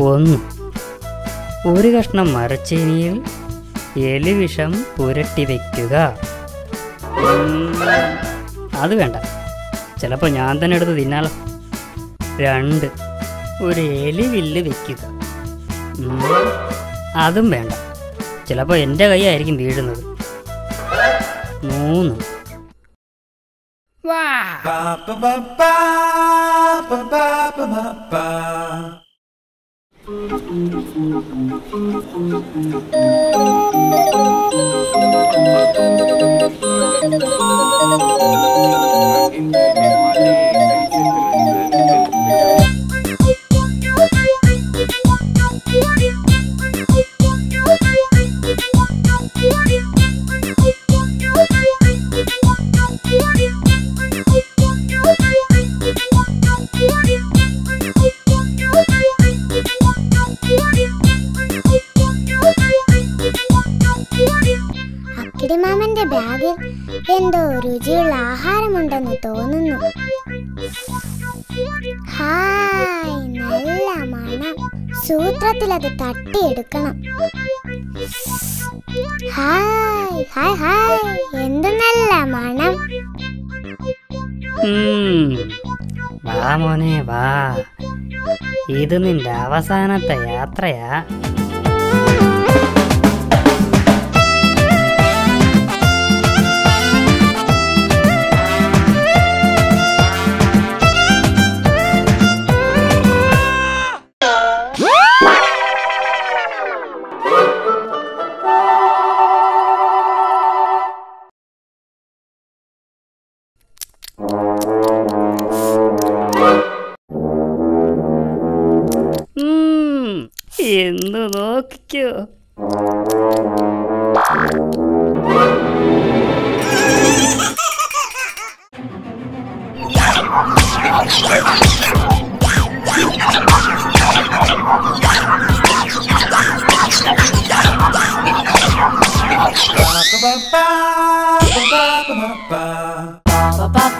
ഒന്ന് ഒരു കഷ്ണം മരച്ചീനിയിൽ എലിവിഷം പുരട്ടി വയ്ക്കുക അത് വേണ്ട. ചിലപ്പോൾ ഞാൻ തന്നെ എടുത്ത് തിന്നാലോ. രണ്ട്. ഒരു എലിവില്ല് വെക്കുക. ഉം, അതും വേണ്ട. ചിലപ്പോൾ എന്റെ കൈയായിരിക്കും വീഴുന്നത്. മൂന്ന്. Wah. ആഹാരമുണ്ടെന്ന് തോന്നുന്നു ഹായ് നല്ല മണം. സൂത്രത്തിൽ അത് തട്ടിയെടുക്കണം. Hi hi hi. എന്ത് നല്ല മണം. വാ മോനെ വാ. ഇത് നിന്റെ അവസാനത്തെ യാത്രയാ. Кино локтю. Ba ba ba ba ba ba ba ba ba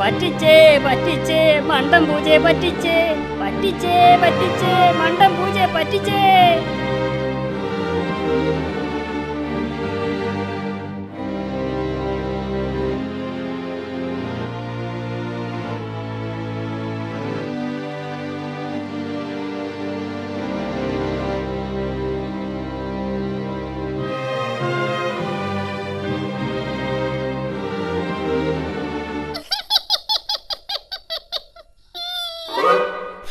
பட்டிச்சே பட்டிச்சே மண்டம் பூஜை பட்டிச்சே பட்டிச்சே பட்டிச்சே மண்டம் பூஜை பட்டிச்சே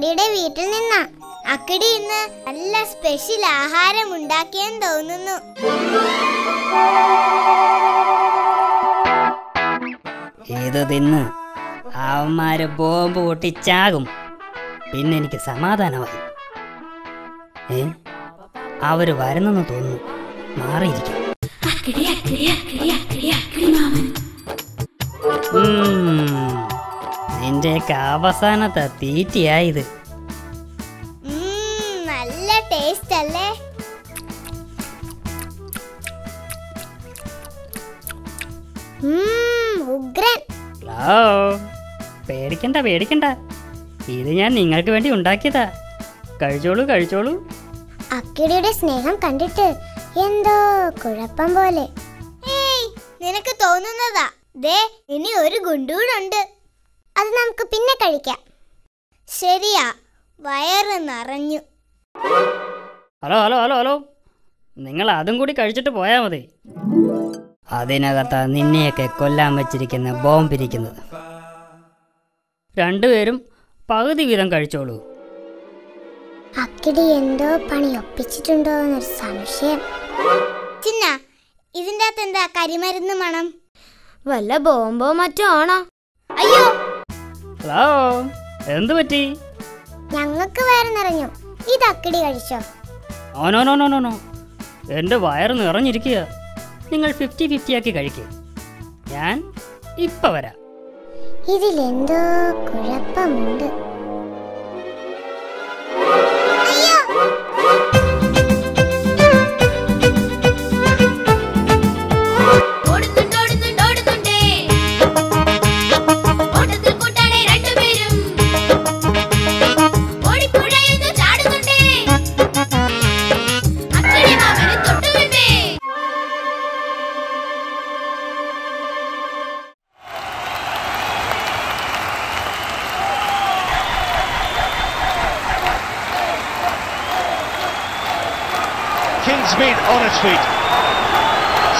അക്കിടിയുടെ വീട്ടിൽ നിന്നാ. അക്കിടി ഇന്ന് നല്ല സ്പെഷ്യൽ ആഹാരം ഉണ്ടാക്കിയെന്ന് തോന്നുന്നു. ഇത് തിന്ന്? അവന്മാര് ബോംബ് പൊട്ടിച്ചാകും. പിന്നെ എനിക്ക് സമാധാനമായി. ഏ? അവർ വരുന്നെന്ന് തോന്നുന്നു. മാറിയിരിക്കും. നിന്റെയൊക്കെ അവസാനത്തെ തീറ്റയായത്. നല്ല ടേസ്റ്റ് അല്ലേ? ഉഗ്രൻ. ഹലോ പേടിക്കണ്ട പേടിക്കണ്ട. ഇത് ഞാൻ നിങ്ങൾക്ക് വേണ്ടി ഉണ്ടാക്കിയതാ. കഴിച്ചോളൂ കഴിച്ചോളൂ. അക്കിടിയുടെ സ്നേഹം കണ്ടിട്ട് എന്തോ കുഴപ്പം പോലെ. നിനക്ക് തോന്നുന്നതാ. ദേ ഇനി ഒരു ഗുണ്ടൂടുണ്ട് അത് നമുക്ക് പിന്നെ കഴിക്കാം. ശരിയാ വയറ് നിറഞ്ഞു. Hello hello hello hello. നിങ്ങൾ അതും കൂടി കഴിച്ചിട്ട് പോയാൽ മതി. അതിനകത്താ നിന്നെയൊക്കെ കൊല്ലാൻ വെച്ചിരിക്കുന്ന ബോംബിരിക്കുന്നത് രണ്ടുപേരും പകുതി വീതം കഴിച്ചോളൂ. അക്കിടി എന്തോ പണി ഒപ്പിച്ചിട്ടുണ്ടോ എന്നൊരു സംശയം. ചിന്ന ഇതിന്റെ അകത്ത് എന്താ കരിമരുന്ന് മണം? വല്ല ബോംബോ മറ്റോ ആണോ? അയ്യോ ഹലോ എന്ത് പറ്റി? ഞങ്ങൾക്ക് വയറ് നിറഞ്ഞു ഇത് അക്കിടി കഴിച്ചോ no no no no no. എന്റെ വയറ് നിറഞ്ഞിരിക്കുക. നിങ്ങൾ ഫിഫ്റ്റി ഫിഫ്റ്റി ആക്കി കഴിക്കുക ഞാൻ ഇപ്പൊ വരാം. ഇതിലെന്തോ കുഴപ്പമുണ്ട്.